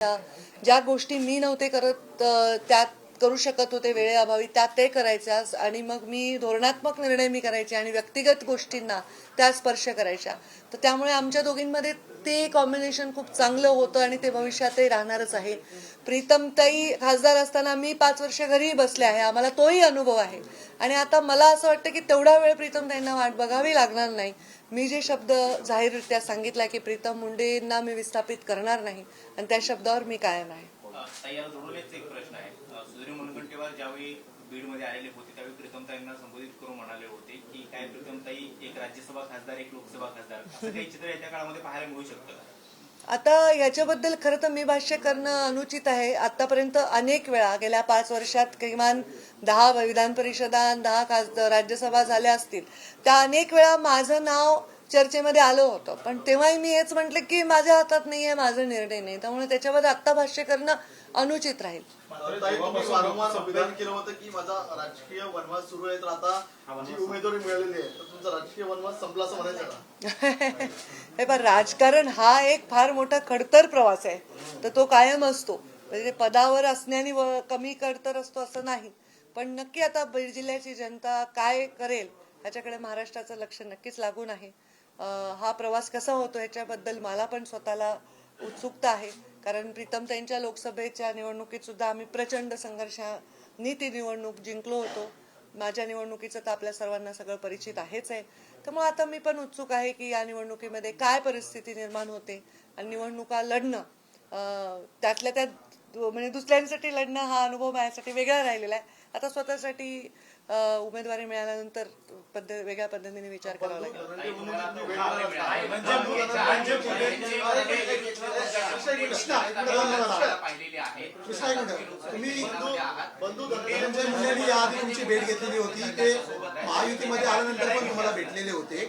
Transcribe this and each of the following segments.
ज्या गोष्टी मी नव्हते करत त्यात करू शकत होते वेळेअभावी त्या ते करायच्या आणि मग मी धोरणात्मक निर्णय मी करायचे आणि व्यक्तिगत गोष्टींना त्या स्पर्श करायच्या. तर त्यामुळे आमच्या दोघींमध्ये ते कॉम्बिनेशन खूप चांगलं होतं आणि ते भविष्यातही राहणारच आहे. प्रीतमताई खासदार असताना मी पाच वर्ष घरी बसले आहे. आम्हाला तोही अनुभव आहे. आणि आता मला असं वाटतं की तेवढा वेळ प्रीतमताईंना वाट बघावी लागणार नाही. मी जे शब्द जाहीररित्या सांगितला की प्रीतम मुंडेंना मी विस्थापित करणार नाही. आणि त्या शब्दावर मी कायम आहे. मंत्री मुनगंटीवार ज्यावेळी बीडमध्ये आलेले होते त्यावेळी प्रीतमताईंना संबोधित करून म्हणाले होते की काय प्रीतमताई एक राज्यसभा खासदार एक लोकसभा खासदार. असं काही चित्र येत्या काळामध्ये पाहायला मिळू शकतं आता याच्याबद्दल खरं तर मी भाष्य करणं अनुचित आहे. आतापर्यंत अनेक वेळा गेल्या पाच वर्षात किमान दहा विधान परिषदा दहा खास राज्यसभा झाल्या असतील. त्या अनेक वेळा माझं नाव चर्चेमध्ये आलं होतं. पण तेव्हाही मी हेच म्हटलं की माझ्या हातात नाही आहे माझा निर्णय नाही. त्यामुळे त्याच्यामध्ये आत्ता भाष्य करणं अनुचित राहील. वारंवार केलं होतं की माझा राजकीय वनवास सुरू आहे तर आता जी उमेदवारी मिळालेली आहे तर तुमचा राजकीय वनवास संपला असं म्हणायचं का? हे पण राजकारण हा एक फार मोठा खडतर प्रवास आहे. तर तो कायम असतो. म्हणजे पदावर असण्याने व- कमी खडतर असतो असं नाही. पण नक्की आता बीड जिल्ह्याची जनता काय करेल ह्याच्याकडे महाराष्ट्राचं लक्ष नक्कीच लागून आहे. हा प्रवास कसा होतो ह्याच्याबद्दल मला पण स्वतःला उत्सुकता आहे. कारण प्रीतम त्यांच्या लोकसभेच्या निवडणुकीत सुद्धा आम्ही प्रचंड संघर्षाने ती निवडणूक जिंकलो होतो. माझ्या निवडणुकीचं तर आपल्या सर्वांना सगळं परिचित आहेच आहे. त्यामुळे आता मी पण उत्सुक आहे की या निवडणुकीमध्ये काय परिस्थिती निर्माण होते आणि निवडणुका लढणं त्यातल्या त्यात म्हणजे दुसऱ्यांसाठी लढणं हा अनुभव माझ्यासाठी वेगळा राहिलेला आहे. आता स्वतःसाठी उमेदवारी मिळाल्यानंतर पद्धत वेगळ्या पद्धतीने विचार करावा लागेल. ताई, तुमची भेट घेतलेली होती ते महायुतीमध्ये आल्यानंतर पण तुम्हाला भेटलेले होते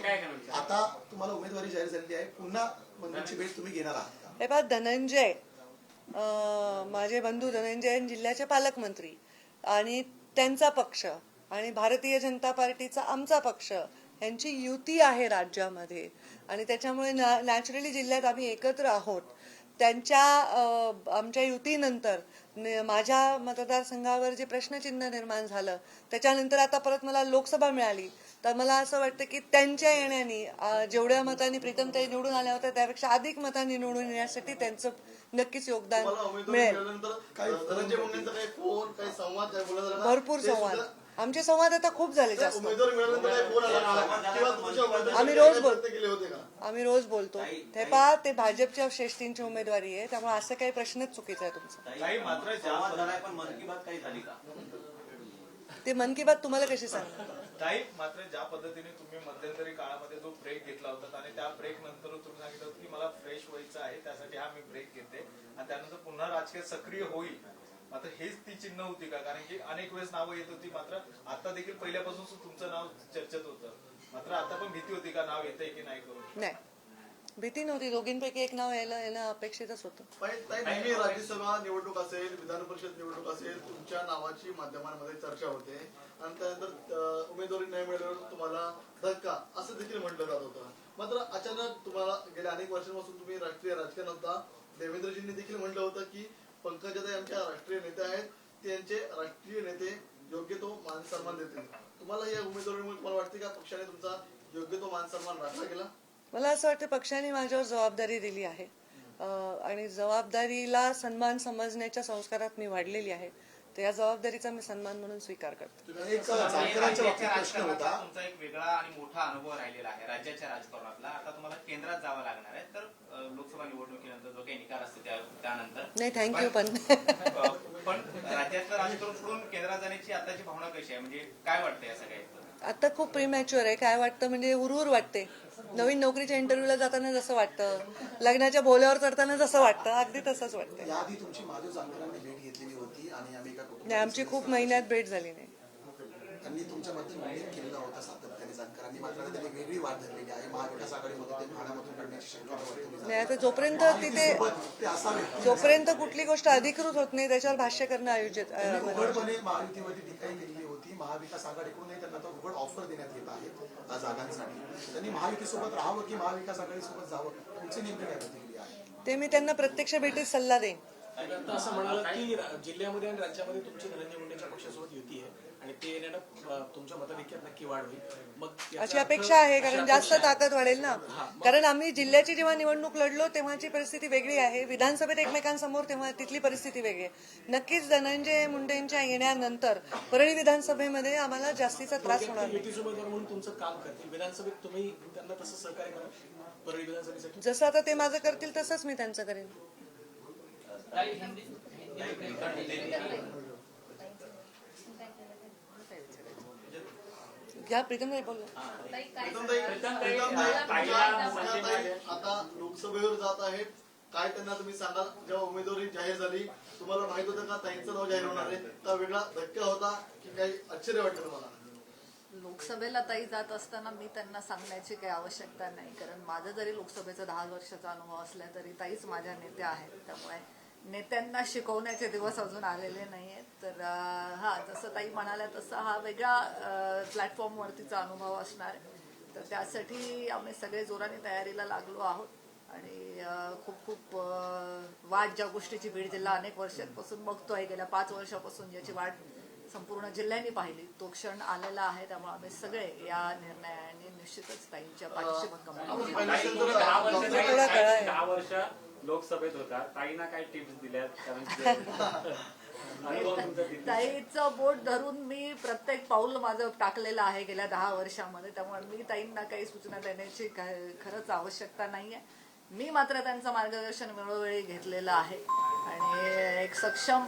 आता तुम्हाला उमेदवारी जाहीर झालेली आहे पुन्हा बंधूंची भेट तुम्ही घेणार आहात हे पहा धनंजय माझे बंधू धनंजय जिल्ह्याचे पालकमंत्री आणि त्यांचा पक्ष. आणि भारतीय जनता पार्टीचा आमचा पक्ष यांची युती आहे राज्यामध्ये. आणि त्याच्यामुळे नॅचरली जिल्ह्यात आम्ही एकत्र आहोत. त्यांच्या आमच्या युतीनंतर माझ्या मतदारसंघावर जे प्रश्नचिन्ह निर्माण झालं त्याच्यानंतर आता परत मला लोकसभा मिळाली. तर मला असं वाटतं की त्यांच्या येण्याने जेवढ्या मतांनी प्रीतमताई निवडून आल्या होत्या त्यापेक्षा अधिक मतांनी निवडून येण्यासाठी त्यांचं नक्कीच योगदान मिळेल. भरपूर संवाद. आमचे संवाद आता खूप झाले जास्त. आम्ही रोज काही बोल- प्रयत्न केले होते का? आम्ही रोज बोलतो. ते पहा ते भाजपच्या श्रेष्ठींची उमेदवारी आहे. त्यामुळे असं काही प्रश्नच चुकीचा आहे तुमचा. ते मन की बात तुम्हाला कशी ताई मात्र ज्या पद्धतीने तुम्ही मध्यंतरी काळामध्ये जो ब्रेक घेतला होता आणि त्या ब्रेक नंतर तुम्ही सांगितलं की मला फ्रेश व्हायचं आहे त्यासाठी हा मी ब्रेक घेते. आणि त्यानंतर पुन्हा राजकीय सक्रिय होईल. मात्र हेच ती चिन्ह होती का? कारण की अनेक वेळेस नावं येत होती मात्र आता देखील पहिल्यापासून तुमचं नाव चर्चेत होतं. मात्र आता पण भीती होती का नाव येतंय की नाही करून नाही. भीती नव्हती. दोघींपैकी एक नाव यायला येणं अपेक्षितच होतं. पण ताई, नेहमी राज्यसभा निवडणूक असेल विधान परिषद निवडणूक असेल तुमच्या नावाची माध्यमांमध्ये चर्चा होते. आणि त्यानंतर उमेदवारी नाही मिळाल्यावर तुम्हाला धक्का असं देखील म्हटलं जात होतं. मात्र अचानक तुम्हाला गेल्या अनेक वर्षांपासून तुम्ही राष्ट्रीय राजकारणात होता. देवेंद्रजींनी देखील म्हटलं होतं की पंकजाताई आमच्या राष्ट्रीय नेते आहेत. त्यांचे राष्ट्रीय नेते योग्य तो मान सन्मान देतील. तुम्हाला या उमेदवारीमुळे तुम्हाला वाटते का पक्षाने तुमचा योग्य तो मान सन्मान राखला गेला? मला असं वाटतं पक्षाने माझ्यावर जबाबदारी दिली आहे. आणि जबाबदारीला सन्मान समजण्याच्या संस्कारात मी वाढलेली आहे. तर या जबाबदारीचा मी सन्मान म्हणून स्वीकार करते. एक जानकरांच्या राज्याच्या बाबतीत प्रश्न राजकारणातला होता तुमचा एक वेगळा आणि मोठा अनुभव राहिलेला आहे राज्याच्या राजकारणातला. आता तुम्हाला केंद्रात जावं लागणार आहे तर लोकसभा निवडणुकीनंतर जो काही निकाल असतो त्या त्यानंतर. नाही थँक्यू पण पण. राज्यातलं राजकारण सोडून केंद्रात जाण्याची आताची भावना कशी आहे? म्हणजे काय वाटतं या सगळ्यात? आता खूप प्रीमॅच्युअर आहे. काय वाटतं? म्हणजे उरवर वाटते. नवीन नोकरीच्या इंटरव्ह्यूला जाताना जसं वाटतं. लग्नाच्या भोल्यावर चढताना जसं वाटतं. अगदी तसंच वाटतं याआधी तुमची महादेव जानकरांनी भेट घेतलेली होती आणि आम्ही एका कुटुंबात नाही आमची खूप महिन्यात भेट झाली नाही. त्यांनी तुमच्याबद्दल उल्लेख केलेला होता सातत्याने. जानकरांनी मात्र त्यांनी वेगळी वाट धरलेली आहे. महाविकास आघाडीमध्ये ते ठाण्यामधून काढण्याची शक्यता वर्तवली नाही आता जोपर्यंत तिथे. ते जोपर्यंत कुठली गोष्ट अधिकृत होत नाही त्याच्यावर भाष्य करणं आयोजित उघडपणे महायुतीवरती केलेली होती. महाविकास आघाडीकडूनही त्यांना आता उघड ऑफर देण्यात येत आहे जागांसाठी. त्यांनी महायुतीसोबत राहावं की महाविकास आघाडीसोबत जावं? तुमची नेमकी काय प्रतिक्रिया आहे? ते मी त्यांना प्रत्यक्ष भेटीत सल्ला देईन. आता असं म्हणाल की जिल्ह्यामध्ये आणि राज्यामध्ये तुमची धनंजय मुंडेच्या पक्षासोबत युती ते येण्यानं अं, तुमच्या मताधिक्यात नक्की वाढ होईल. मग याचा अशी अपेक्षा आहे कारण जास्त. ताकद वाढेल ना. कारण आम्ही जिल्ह्याची जेव्हा निवडणूक लढलो तेव्हाची परिस्थिती वेगळी आहे. विधानसभेत एकमेकांसमोर तेव्हा तिथली परिस्थिती वेगळी आहे. नक्कीच धनंजय मुंडेंच्या येण्यानंतर परळी विधानसभेमध्ये आम्हाला जास्तीचा त्रास होणार नाही. युतीचे उमेदवार म्हणून तुमचं काम करतील. विधानसभेत तुम्ही त्यांना तसं सहकार्य करा. परळी विधानसभेसाठी. जसं आता ते माझं करतील तसंच मी त्यांचं करेन. घ्या प्रीतम ताई आता लोकसभेवर जात आहेत. काय त्यांना तुम्ही सांगाल? जेव्हा उमेदवारी जाहीर झाली तुम्हाला माहीत होतं का ताईंचं नाव जाहीर होणार आहे? का वेगळा धक्का होता की काही आश्चर्य वाटलं तुम्हाला? लोकसभेला ताई जात असताना मी त्यांना सांगण्याची काही आवश्यकता नाही कारण माझं जरी लोकसभेचा दहा वर्षाचा अनुभव असला तरी ताईच माझ्या नेत्या आहेत त्यामुळे नेत्यांना शिकवण्याचे दिवस अजून आलेले नाही आहेत तर हा जसं ताई म्हणाल्या तसं हा वेगळा प्लॅटफॉर्मवरतीचा अनुभव असणार. आहे तर त्यासाठी आम्ही सगळे जोराने तयारीला लागलो आहोत. आणि खूप खूप वाट ज्या गोष्टीची बीड जिल्हा अनेक वर्षांपासून बघतोय गेल्या पाच वर्षापासून ज्याची वाट संपूर्ण जिल्ह्याने पाहिली तो क्षण आलेला आहे. त्यामुळे आम्ही सगळे या निर्णयाने निश्चितच ताईंच्या पाठीशी भक्कम आहोत. लोकसभेत होता. ताईना काय टिप्स दिल्यात कारण की अनुभव तुमचा किती? ताईचं बोट धरून मी प्रत्येक पाऊल माझं टाकलेलं आहे गेल्या दहा वर्षामध्ये. त्यामुळे मी ताईंना काही सूचना देण्याची काय- खरंच आवश्यकता नाहीये. मी मात्र त्यांचं मार्गदर्शन वेळोवेळी घेतलेलं आहे. आणि एक सक्षम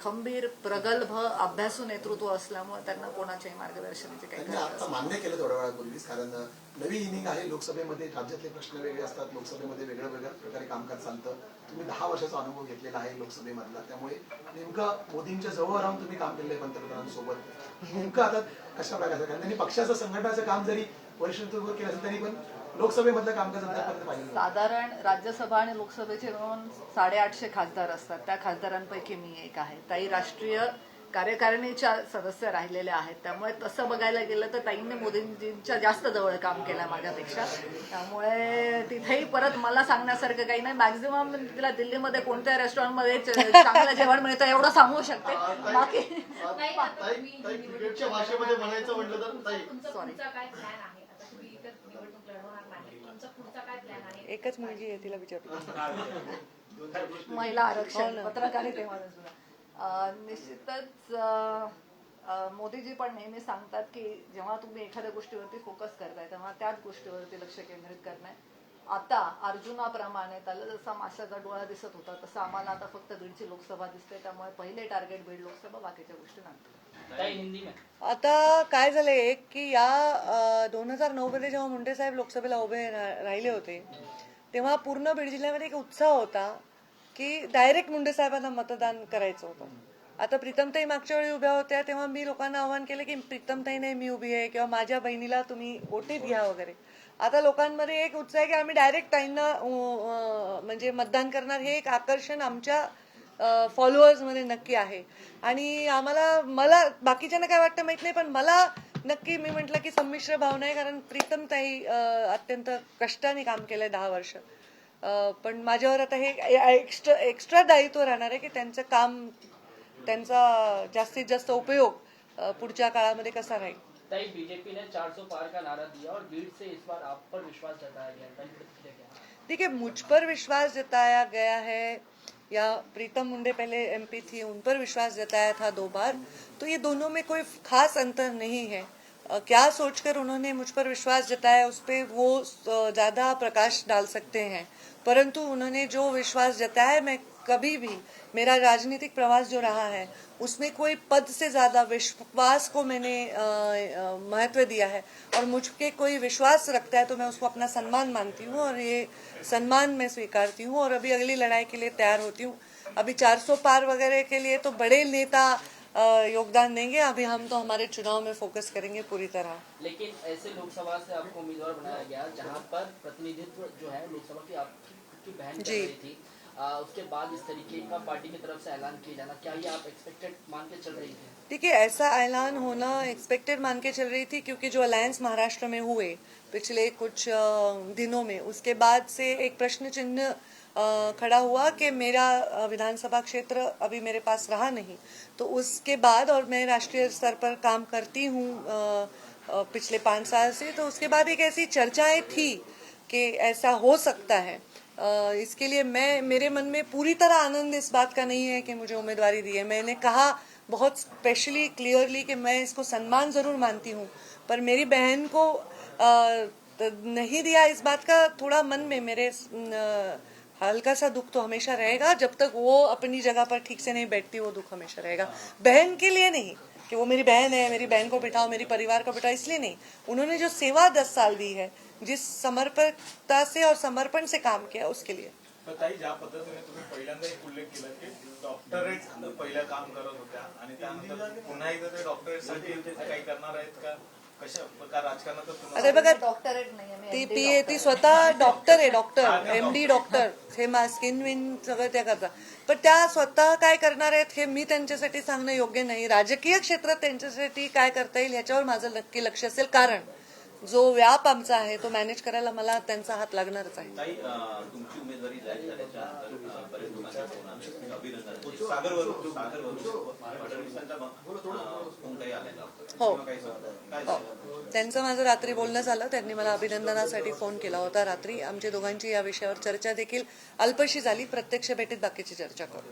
खंबीर प्रगल्भ अभ्यासू नेतृत्व असल्यामुळे त्यांना कोणाच्याही मार्गदर्शनाची काही आता मान्य केलं थोड्या वेळापूर्वीच कारण नवी इनिंग आहे. लोकसभेमध्ये राज्यातले प्रश्न वेगळे असतात लोकसभेमध्ये वेगळ्या वेगळ्या प्रकारे कामकाज चालतं. तुम्ही दहा वर्षाचा अनुभव घेतलेला आहे लोकसभेमधला. त्यामुळे नेमकं मोदींच्या जवळ राहून तुम्ही काम केलेलं आहे पंतप्रधानांसोबत. नेमकं आता कशा प्रकारचं? कारण त्यांनी पक्षाचं संघटनाचं काम जरी वरिष्ठ केलं असेल तरी पण लोकसभेमधलं कामकाज. साधारण राज्यसभा आणि लोकसभेचे मिळून साडेआठशे खासदार असतात. त्या खासदारांपैकी मी एक आहे. ताई राष्ट्रीय कार्यकारिणीच्या सदस्य राहिलेल्या आहेत. त्यामुळे तसं बघायला गेलं तर ताईंनी मोदींजींच्या जास्त जवळ काम केलं माझ्यापेक्षा. त्यामुळे तिथेही परत मला सांगण्यासारखं काही नाही. मॅक्झिमम तिला दिल्लीमध्ये कोणत्या रेस्टॉरंटमध्ये चांगलं जेवण मिळतं एवढं सांगू शकते. बाकी ताई तर निवडणूक लढवणार नाही. तुमचा पुढचा काय प्लॅन आहे? एकच मुलगी आहे तिला विचारतो. महिला आरक्षण सुद्धा अं, निश्चितच मोदीजी पण नेहमी सांगतात की जेव्हा तुम्ही एखाद्या गोष्टीवरती फोकस करताय तेव्हा त्याच गोष्टीवरती लक्ष केंद्रित करणे आता अर्जुनाप्रमाणे त्याला जसा माशाचा डोळा दिसत होता तसं आम्हाला आता फक्त बीडची लोकसभा दिसते त्यामुळे पहिले टार्गेट बीड लोकसभा बाकीच्या गोष्टी नंतर. आता काय झालंय एक की या दोन हजार नऊ मध्ये जेव्हा मुंडे साहेब लोकसभेला उभे राहिले होते तेव्हा पूर्ण बीड जिल्ह्यामध्ये एक उत्साह होता की डायरेक्ट मुंडे साहेबांना मतदान करायचं होतं. आता प्रीतमताई मागच्या वेळी उभ्या होत्या तेव्हा मी लोकांना आवाहन केलं की प्रीतमताई नाही मी उभी आहे किंवा माझ्या बहिणीला तुम्ही ओटीत घ्या वगैरे. आता लोकांमध्ये एक उत्साह आहे की आम्ही डायरेक्ट ताईंना म्हणजे मतदान करणार हे एक आकर्षण आमच्या फॉलोअर्समध्ये नक्की आहे. आणि आम्हाला मला बाकीच्यांना काय वाटतं माहीत नाही पण मला नक्की मी म्हटलं की संमिश्र भावना आहे कारण प्रीतम ताई अत्यंत कष्टाने काम केलंय दहा वर्ष. पण माझ्यावर आता हे एक्स्ट्रा एक्स्ट्रा दायित्व राहणार आहे की त्यांचं काम त्यांचा जास्तीत जास्त उपयोग पुढच्या काळामध्ये कसा राहील. ताई बीजेपी ने 400 पार का नारा दिया और भीड़ से इस बार आप पर विश्वास जताया गया? देखिए, मुझ पर विश्वास जताया गया है या प्रीतम मुंडे पहले एमपी थी, उन पर विश्वास जताया था दो बार तो ये दोनों में कोई खास अंतर नहीं है। क्या सोचकर उन्होंने मुझ पर विश्वास जताया उस पर वो ज़्यादा प्रकाश डाल सकते हैं। परंतु उन्होंने जो विश्वास जताया है मैं कभी भी, मेरा राजनीतिक प्रवास जो रहा है, उसमें कोई पद से ज़्यादा विश्वास को मैंने महत्व दिया है और मुझ पे कोई विश्वास रखता है तो मैं उसको अपना सम्मान मानती हूँ और ये सम्मान मैं स्वीकारती हूँ और अभी अगली लड़ाई के लिए तैयार होती हूँ। अभी 400 पार वगैरह के लिए तो बड़े नेता योगदान देंगे। अभी हम तो हमारे चुनाव में फोकस करेंगे पूरी तरह। लेकिन ऐसे लोकसभा से आपको उम्मीदवार बनाया गया जहाँ पर प्रतिनिधित्व जो है लोकसभा की आपकी बहन कर जी। रही थी आ, उसके बाद इस तरीके का पार्टी की तरफ़ से ऐलान किया जाना क्या ये आप एक्सपेक्टेड मान के चल रही थी देखिए ऐसा ऐलान होना एक्सपेक्टेड मान के चल रही थी क्योंकि जो अलायंस महाराष्ट्र में हुए पिछले कुछ दिनों में उसके बाद से एक प्रश्न चिन्ह खड़ा हुआ कि मेरा विधानसभा क्षेत्र अभी मेरे पास रहा नहीं। तो उसके बाद और मैं राष्ट्रीय स्तर पर काम करती हूँ पिछले पाँच साल से तो उसके बाद एक ऐसी चर्चाएँ थी कि ऐसा हो सकता है। इसके लिए मैं मेरे मन में पूरी तरह आनंद इस बात का नहीं है कि मुझे उम्मीदवारी दी है। मैंने कहा बहुत स्पेशली क्लियरली कि मैं इसको सम्मान ज़रूर मानती हूँ पर मेरी बहन को नहीं दिया इस बात का थोड़ा मन में मेरे अ, हल्का सा दुख तो हमेशा रहेगा जब तक वो अपनी जगह पर ठीक से नहीं बैठती वो दुख हमेशा रहेगा। बहन के लिए नहीं कि वो मेरी बहन है मेरी बहन को बिठाओ मेरी परिवार को बिठाओ इसलिए नहीं। उन्होंने जो सेवा दस साल दी है जिस समर्पणता से और समर्पण से काम किया उसके लिए। तर ताई ज्या पद्धतीने तुम्ही पहिल्यांदा एक उल्लेख केला की डॉक्टरेट पहिलं काम करत होत्या आणि त्यानंतर पुन्हा एकदा ते डॉक्टरेट काही करणार आहेत का? आता बघा डॉक्टरेट नाही मी ती पी ती स्वतः डॉक्टर आहे डॉक्टर. M D doctor. हे मा स्किन विन सगळं त्या करतात पण त्या स्वतः काय करणार आहेत हे मी त्यांच्यासाठी सांगणं योग्य नाही. राजकीय क्षेत्रात त्यांच्यासाठी काय करता येईल ह्याच्यावर माझं नक्की लक्ष असेल. कारण जो व्याप आमचा आहे तो मॅनेज करायला मला त्यांचा हात लागणारच आहे. हो. हो. त्यांचं माझं रात्री बोलणं झालं. त्यांनी मला अभिनंदनासाठी फोन केला होता रात्री. आमच्या दोघांची या विषयावर चर्चा देखील अल्पशी झाली. प्रत्यक्ष भेटीत बाकीची चर्चा करू.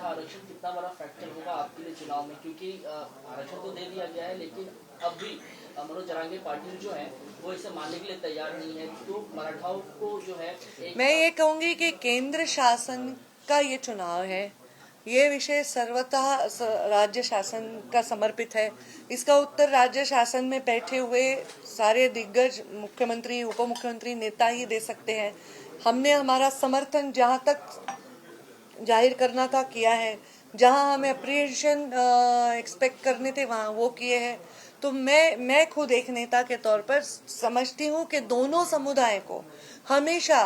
आरक्षण कितना बड़ा फैक्टर होगा आपके लिए चुनाव में? क्योंकि आरक्षण तो दे दिया गया है लेकिन अब भी मनोज जरांगे पाटिल जो है, वो इसे मानने के लिए तैयार नहीं है। तो मराठाओं को जो है मैं ये कहूँगी कि केंद्र शासन का ये चुनाव है। ये विषय सर्वतः राज्य शासन का समर्पित है। इसका उत्तर राज्य शासन में बैठे हुए सारे दिग्गज मुख्यमंत्री उप मुख्यमंत्री नेता ही दे सकते हैं। हमने हमारा समर्थन जहाँ तक ज़ाहिर करना था, किया है। जहाँ हमें अप्रिशिएशन एक्सपेक्ट करने थे, वहाँ वो किए हैं। तो मैं मैं खुद एक नेता के तौर पर समझती हूँ कि दोनों समुदाय को हमेशा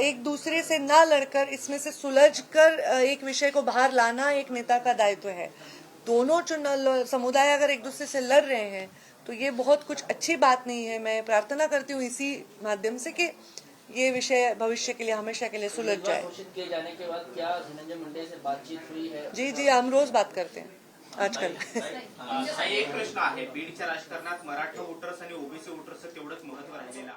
एक दूसरे से ना लड़कर इसमें से सुलझ कर एक विषय को बाहर लाना एक नेता का दायित्व है। दोनों चुन समुदाय अगर एक दूसरे से लड़ रहे हैं तो ये बहुत कुछ अच्छी बात नहीं है। मैं प्रार्थना करती हूँ इसी माध्यम से कि ये विषय भविष्य के लिए हमेशा के लिए सुलझ जाए। घोषित किए जाने के बाद क्या धनंजय मुंडे से बातचीत हुई है? जी जी हम रोज बात करते हैं। आजकाल. एक प्रश्न आहे. बीडच्या राजकारणात मराठा वोटर्स आणि ओबीसी वोटर्स तेवढंच महत्त्व राहिलेलं